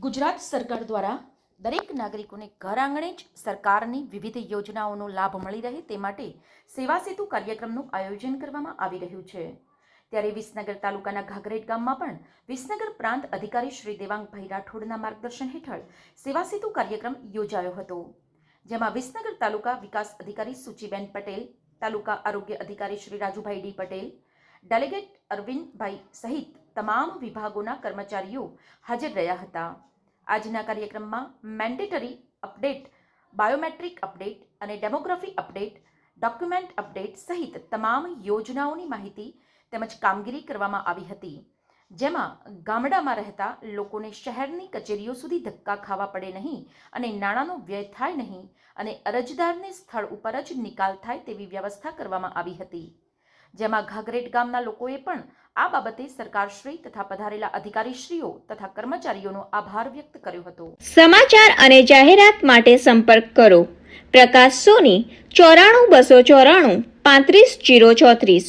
ગુજરાત સરકાર દ્વારા દરેક નાગરિકોને ઘર આંગણે જ સરકારની વિવિધ યોજનાઓનો લાભ મળી રહે તે માટે સેવા સેતુ કાર્યક્રમનું આયોજન કરવામાં આવી રહ્યું છે. ત્યારે વિસનગર તાલુકાના ઘાઘરેટ ગામમાં પણ વિસનગર પ્રાંત અધિકારી શ્રી દેવાંગભાઈ રાઠોડના માર્ગદર્શન હેઠળ સેવા સેતુ કાર્યક્રમ યોજાયો હતો, જેમાં વિસનગર તાલુકા વિકાસ અધિકારી સુચિબેન પટેલ, તાલુકા આરોગ્ય અધિકારી શ્રી રાજુભાઈ ડી પટેલ, ડેલિગેટ અરવિંદભાઈ સહિત તમામ વિભાગોના કર્મચારીઓ હાજર રહ્યા હતા. આજના કાર્યક્રમમાં મેન્ડેટરી અપડેટ, બાયોમેટ્રિક અપડેટ અને ડેમોગ્રાફી અપડેટ, ડોક્યુમેન્ટ અપડેટ સહિત તમામ યોજનાઓની માહિતી તેમજ કામગીરી કરવામાં આવી હતી. જેમાં ગામડામાં રહેતા લોકોને શહેરની કચેરીઓ સુધી ધક્કા ખાવા પડે નહીં અને નાણાંનો વ્યય થાય નહીં અને અરજદારને સ્થળ ઉપર જ નિકાલ થાય તેવી વ્યવસ્થા કરવામાં આવી હતી. જેમાં ઘાઘરેટ ગામના લોકોએ પણ આ બાબતે સરકારશ્રી તથા પધારેલા અધિકારીશ્રીઓ તથા કર્મચારીઓનો આભાર વ્યક્ત કર્યો હતો. સમાચાર અને જાહેરાત માટે સંપર્ક કરો. પ્રકાશ સોની, ચોરાણું બસો ચોરાણું, પાંત્રીસ જીરો ચોત્રીસ.